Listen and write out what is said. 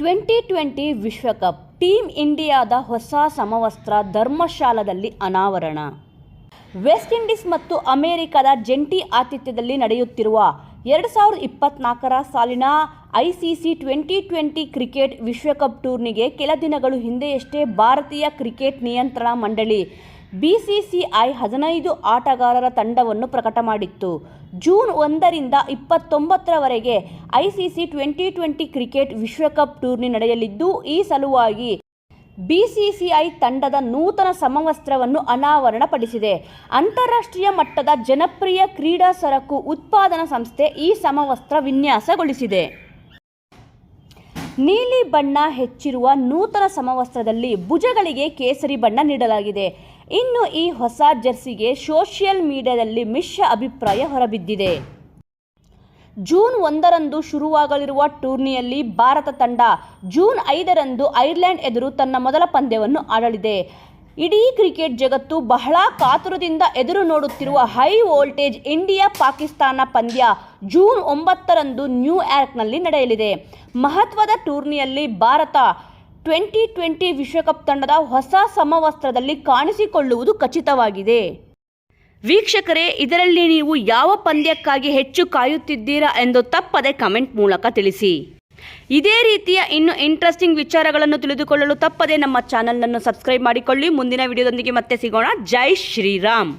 Twenty twenty ವಿಶ್ವಕಪ್ team ಇಂಡಿಯಾದ ಹೊಸ ಸಮವಸ್ತ್ರ ಧರ್ಮಶಾಲದಲ್ಲಿ ಅನಾವರಣ. ವೆಸ್ಟ್ ಇಂಡೀಸ್ ಮತ್ತು ಅಮೆರಿಕದ ಜಂಟಿ ಆತಿಥ್ಯದಲ್ಲಿ ನಡೆಯುತ್ತಿರುವ ಎರಡು ಸಾವಿರದ ಇಪ್ಪತ್ನಾಲ್ಕರ ಸಾಲಿನ ಐಸಿಸಿ ಟ್ವೆಂಟಿ ಟ್ವೆಂಟಿ ಕ್ರಿಕೆಟ್ ವಿಶ್ವಕಪ್ ಟೂರ್ನಿಗೆ ಕೆಲ ದಿನಗಳು ಹಿಂದೆಯಷ್ಟೇ ಭಾರತೀಯ ಕ್ರಿಕೆಟ್ ನಿಯಂತ್ರಣ ಮಂಡಳಿ ಬಿಸಿಸಿಐ ಹದಿನೈದು ಆಟಗಾರರ ತಂಡವನ್ನು ಪ್ರಕಟ ಮಾಡಿತ್ತು. ಜೂನ್ ಒಂದರಿಂದ ಇಪ್ಪತ್ತೊಂಬತ್ತರವರೆಗೆ ಐಸಿಸಿ ಟ್ವೆಂಟಿ ಟ್ವೆಂಟಿ ಕ್ರಿಕೆಟ್ ವಿಶ್ವಕಪ್ ಟೂರ್ನಿ ನಡೆಯಲಿದ್ದು, ಈ ಸಲುವಾಗಿ ಬಿಸಿಸಿಐ ತಂಡದ ನೂತನ ಸಮವಸ್ತ್ರವನ್ನು ಅನಾವರಣಪಡಿಸಿದೆ. ಅಂತಾರಾಷ್ಟ್ರೀಯ ಮಟ್ಟದ ಜನಪ್ರಿಯ ಕ್ರೀಡಾ ಸರಕು ಉತ್ಪಾದನಾ ಸಂಸ್ಥೆ ಈ ಸಮವಸ್ತ್ರ ವಿನ್ಯಾಸಗೊಳಿಸಿದೆ. ನೀಲಿ ಬಣ್ಣ ಹೆಚ್ಚಿರುವ ನೂತನ ಸಮವಸ್ತ್ರದಲ್ಲಿ ಭುಜಗಳಿಗೆ ಕೇಸರಿ ಬಣ್ಣ ನೀಡಲಾಗಿದೆ. ಇನ್ನು ಈ ಹೊಸ ಜರ್ಸಿಗೆ ಸೋಷಿಯಲ್ ಮೀಡಿಯಾದಲ್ಲಿ ಮಿಶ್ರ ಅಭಿಪ್ರಾಯ ಹೊರಬಿದ್ದಿದೆ. ಜೂನ್ ಒಂದರಂದು ಶುರುವಾಗಲಿರುವ ಟೂರ್ನಿಯಲ್ಲಿ ಭಾರತ ತಂಡ ಜೂನ್ ಐದರಂದು ಐರ್ಲೆಂಡ್ ಎದುರು ತನ್ನ ಮೊದಲ ಪಂದ್ಯವನ್ನು ಆಡಲಿದೆ. ಇಡೀ ಕ್ರಿಕೆಟ್ ಜಗತ್ತು ಬಹಳ ಕಾತುರದಿಂದ ಎದುರು ನೋಡುತ್ತಿರುವ ಹೈ ವೋಲ್ಟೇಜ್ ಇಂಡಿಯಾ ಪಾಕಿಸ್ತಾನ ಪಂದ್ಯ ಜೂನ್ ಒಂಬತ್ತರಂದು ನ್ಯೂಯಾರ್ಕ್ನಲ್ಲಿ ನಡೆಯಲಿದೆ. ಮಹತ್ವದ ಟೂರ್ನಿಯಲ್ಲಿ ಭಾರತ ಟ್ವೆಂಟಿ ಟ್ವೆಂಟಿ ವಿಶ್ವಕಪ್ ತಂಡದ ಹೊಸ ಸಮವಸ್ತ್ರದಲ್ಲಿ ಕಾಣಿಸಿಕೊಳ್ಳುವುದು ಖಚಿತವಾಗಿದೆ. ವೀಕ್ಷಕರೇ, ಇದರಲ್ಲಿ ನೀವು ಯಾವ ಪಂದ್ಯಕ್ಕಾಗಿ ಹೆಚ್ಚು ಕಾಯುತ್ತಿದ್ದೀರಾ ಎಂದು ತಪ್ಪದೆ ಕಮೆಂಟ್ ಮೂಲಕ ತಿಳಿಸಿ. ಇದೇ ರೀತಿಯ ಇನ್ನು ಇಂಟ್ರೆಸ್ಟಿಂಗ್ ವಿಚಾರಗಳನ್ನು ತಿಳಿದುಕೊಳ್ಳಲು ತಪ್ಪದೆ ನಮ್ಮ ಚಾನಲನ್ನು ಸಬ್ಸ್ಕ್ರೈಬ್ ಮಾಡಿಕೊಳ್ಳಿ. ಮುಂದಿನ ವಿಡಿಯೋದೊಂದಿಗೆ ಮತ್ತೆ ಸಿಗೋಣ. ಜೈ ಶ್ರೀರಾಮ್.